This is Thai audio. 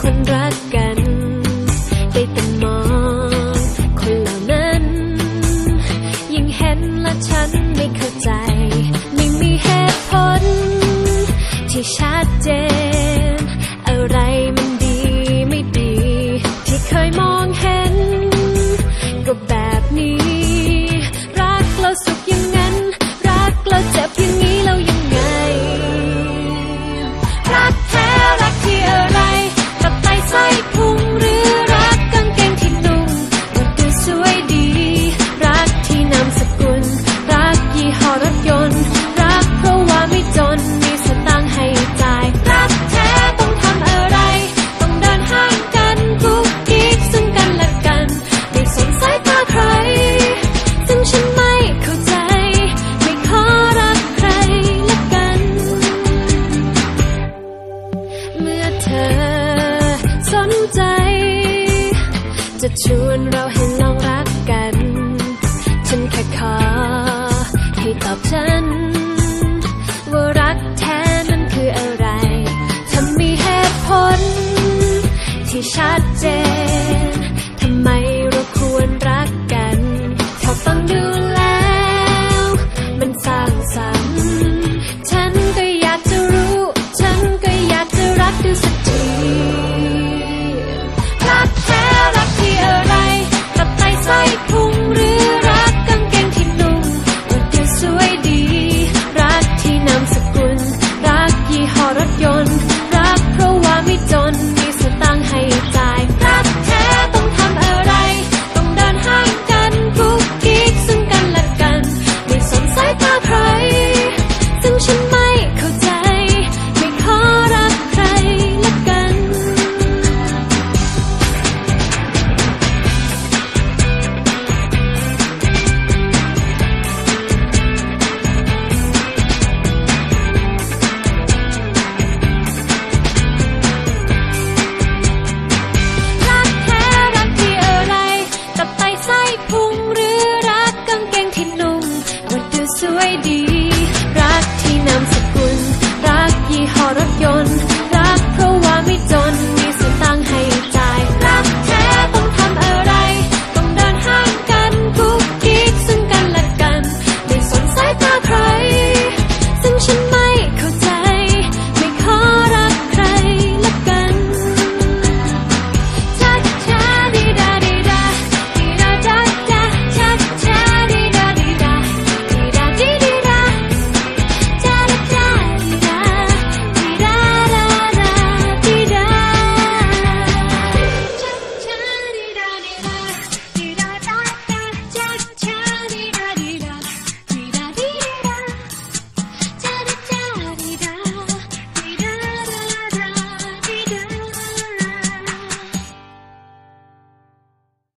คนรักกันได้แต่มองคนเหล่านั้น ยิ่งเห็นและฉันไม่เข้าใจ ไม่มีเหตุผล ที่ชัดเจนอะไรื่อเธอ สนใจ จะชวนเราให้ลองรักกัน ฉันแค่ขอให้ตอบฉัน ว่ารักแท้นั้นคืออะไรถ้ามีเหตุผล ที่ชัดเจน out